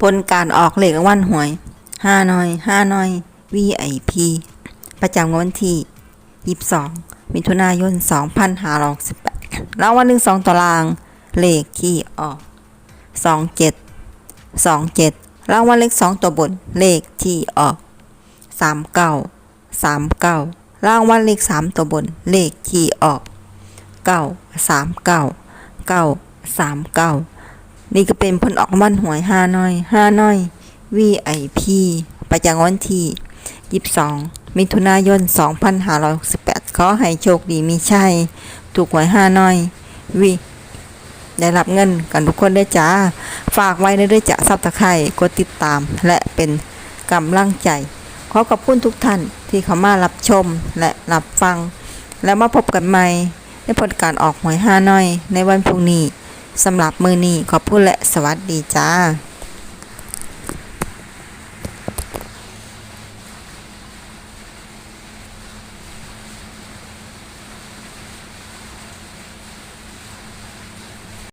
ผลการออกเลขวัลหวยห้าน้อยห้าน้อย VIP ประจำวันที่ 22 มิถุนายน 2568รางวัลหนึ่งสองตาราง เลขที่ออก 27 27รางวัลเลขสองตัวบน เลขที่ออก 39 39รางวัลเลขสามตัวบน เลขที่ออก 9 39 939 นี่ก็เป็นผลออกมันหวยห้าน้อยห้าน้อย VIP ประจำวันที่ 22 มิถุนายน 2568 ขอให้โชคดีมีชัยถูกหวยห้าน้อย วี ได้รับเงินกันทุกคนได้จ้า ฝากไว้ในด้วยจ้าซับตะไคร่กดติดตามและเป็นกำลังใจ ขอขอบคุณทุกท่านที่เข้ามารับชมและรับฟัง แล้วมาพบกันใหม่ในผลการออกหวยห้าน้อย ในวันพรุ่งนี้ สำหรับมือนี้ขอบคุณและสวัสดีจ้า